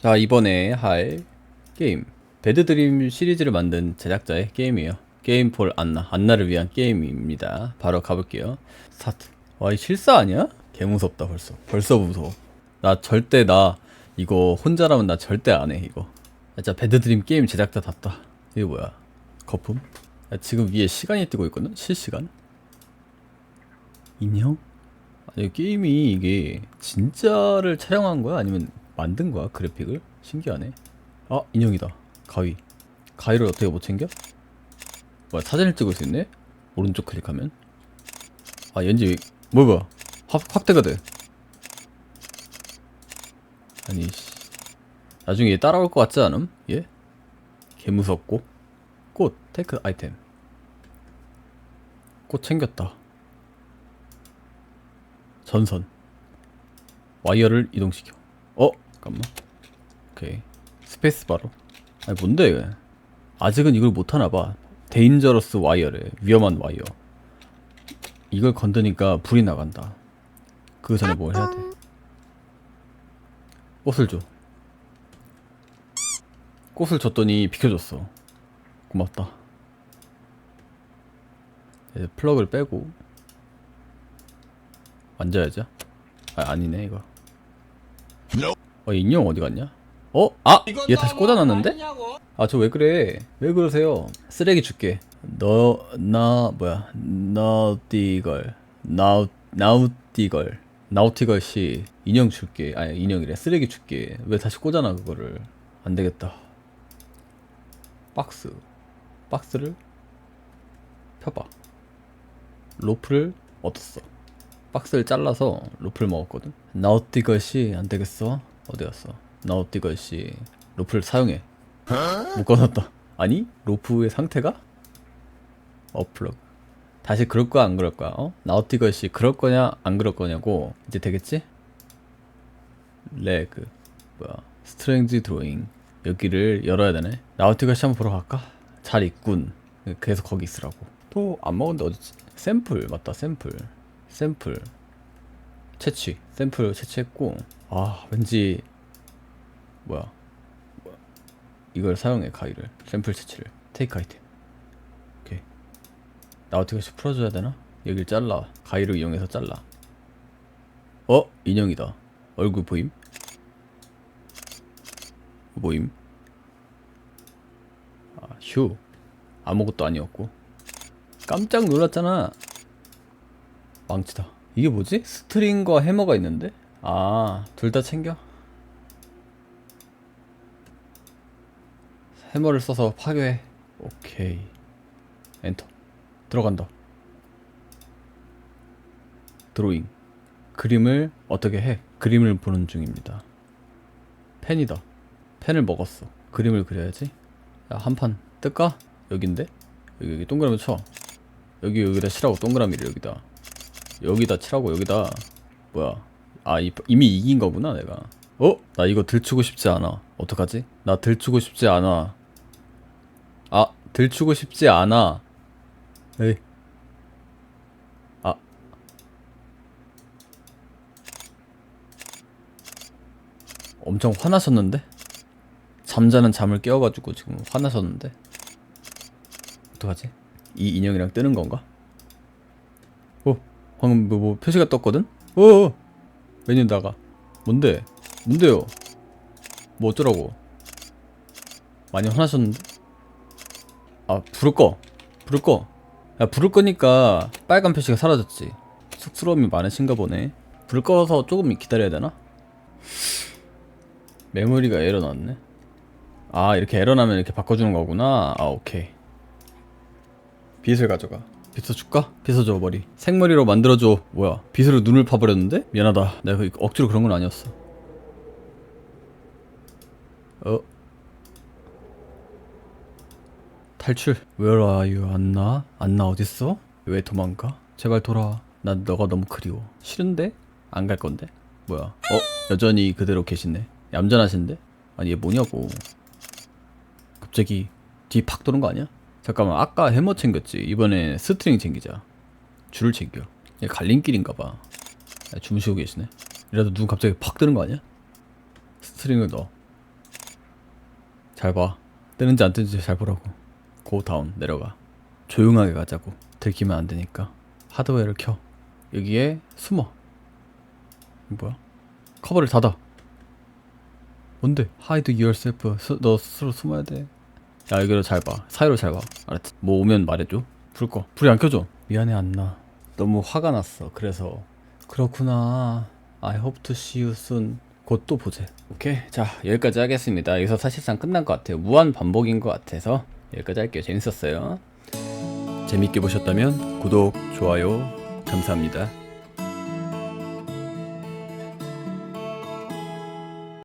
자 이번에 할 게임. 배드드림 시리즈를 만든 제작자의 게임이에요. 게임 폴 안나 안나를 위한 게임입니다. 바로 가볼게요. 스타트. 와 이 실사 아니야? 개 무섭다 벌써. 벌써 무서워. 나 절대 나 이거 혼자라면 나 절대 안 해 이거. 진짜 배드드림 게임 제작자답다. 이게 뭐야? 거품? 야, 지금 위에 시간이 뜨고 있거든? 실시간? 인형? 아니 게임이 이게 진짜를 촬영한 거야? 아니면 만든 거야 그래픽을? 신기하네. 아 인형이다. 가위. 가위를 어떻게 못 챙겨? 뭐야 사진을 찍을 수 있네? 오른쪽 클릭하면? 아 왠지 뭐야 확, 확대가 돼. 아니 씨. 나중에 얘 따라올 것 같지 않음? 얘? 개 무섭고. 꽃 테크 아이템. 꽃 챙겼다. 전선. 와이어를 이동시켜. 어? 잠깐만. 오케이. 스페이스 바로. 아니 뭔데 이게? 아직은 이걸 못하나봐. 데인저러스 와이어래 위험한 와이어 이걸 건드니까 불이 나간다. 그 전에 뭘 해야 돼? 꽃을 줘. 꽃을 줬더니 비켜줬어. 고맙다. 이제 플러그를 빼고 만져야죠 아 아니네 이거 어 인형 어디 갔냐? 어? 아! 얘 다시 꽂아놨는데? 아 저 왜 그래? 왜 그러세요? 쓰레기 줄게. 너 나 뭐야? 나우티걸. 나우 나우티걸. 나우티걸 씨 인형 줄게. 아니 인형이래. 쓰레기 줄게. 왜 다시 꽂아놔 그거를? 안 되겠다. 박스. 박스를 펴봐. 로프를 얻었어. 박스를 잘라서 로프를 먹었거든. 나우티걸 씨 안 되겠어 어디 갔어? 나우티걸씨 로프를 사용해. 묶어놨다. 아니? 로프의 상태가? 어플러그. 다시 그럴 거야 안 그럴 거야? 어? 나우티걸 씨 그럴 거냐 안 그럴 거냐고 이제 되겠지? 레그. 뭐야? 스트렝지 드로잉. 여기를 열어야 되네? 나우티걸 씨 한번 보러 갈까? 잘 있군. 계속 거기 있으라고. 또 안 먹었는데 어디지? 샘플 맞다 샘플. 샘플 채취 샘플 채취했고 아 왠지 뭐야. 이걸 사용해 가위를. 샘플 채취를. 테이크 아이템. 오케이. 나 어떻게 풀어줘야 되나? 여길 잘라. 가위를 이용해서 잘라. 어? 인형이다. 얼굴 보임? 보임? 아 휴. 아무것도 아니었고. 깜짝 놀랐잖아. 망치다. 이게 뭐지? 스트링과 해머가 있는데? 아, 둘 다 챙겨? 해머를 써서 파괴해. 오케이. 엔터. 들어간다. 드로잉. 그림을 어떻게 해? 그림을 보는 중입니다. 펜이다. 펜을 먹었어. 그림을 그려야지. 야, 한판 뜰까? 여긴데? 여기, 여기 동그라미 쳐. 여기 여기다 치라고 동그라미를 여기다. 여기다 치라고 여기다 뭐야 아 이, 이미 이긴 거구나 내가 어? 나 이거 들추고 싶지 않아 어떡하지? 나 들추고 싶지 않아 아 들추고 싶지 않아 에이 아 엄청 화나셨는데? 잠자는 잠을 깨워가지고 지금 화나셨는데 어떡하지? 이 인형이랑 뜨는 건가? 어 방금 뭐, 뭐 표시가 떴거든? 어어. 메뉴 나가. 뭔데? 뭔데요? 뭐 어쩌라고? 많이 화나셨는데? 아 불을 꺼. 불을 꺼 야 불을 끄니까 빨간 표시가 사라졌지. 쑥스러움이 많으신가 보네. 불 꺼서 조금 기다려야 되나? 메모리가 에러 났네. 아 이렇게 에러 나면 이렇게 바꿔주는 거구나. 아 오케이. 빗을 가져가 빗어줄까? 빗어줘 머리 생머리로 만들어줘 뭐야 빗으로 눈을 파버렸는데? 미안하다 내가 그 억지로 그런 건 아니었어 어? 탈출 Where are you 안나? 안나 어딨어? 왜 도망가? 제발 돌아와 난 너가 너무 그리워 싫은데? 안 갈 건데? 뭐야 어? 여전히 그대로 계시네 얌전하신데? 아니 얘 뭐냐고 갑자기 뒤 팍 도는 거 아니야? 잠깐만 아까 해머 챙겼지 이번에 스트링 챙기자 줄을 챙겨 얘 갈림길인가봐 야, 주무시고 계시네 이라도 눈 갑자기 팍 뜨는 거 아니야? 스트링을 넣어 잘 봐. 뜨는지 안 뜨는지 잘 보라고. 고 다운 내려가. 조용하게 가자고. 들키면 안 되니까. 하드웨어를 켜. 여기에 숨어. 뭐야? 커버를 닫아. 뭔데? Hide yourself. 스, 너 스스로 숨어야 돼. 야 여기로 잘 봐. 사이로 잘 봐. 알았지? 뭐 오면 말해줘. 불 꺼. 불이 안 켜져. 미안해 안나. 너무 화가 났어. 그래서 그렇구나. I hope to see you soon. 곧 또 보재. 오케이. 자, 여기까지 하겠습니다. 여기서 사실상 끝난 것 같아요. 무한 반복인 것 같아서 여기까지 할게요. 재밌었어요. 재밌게 보셨다면 구독, 좋아요, 감사합니다.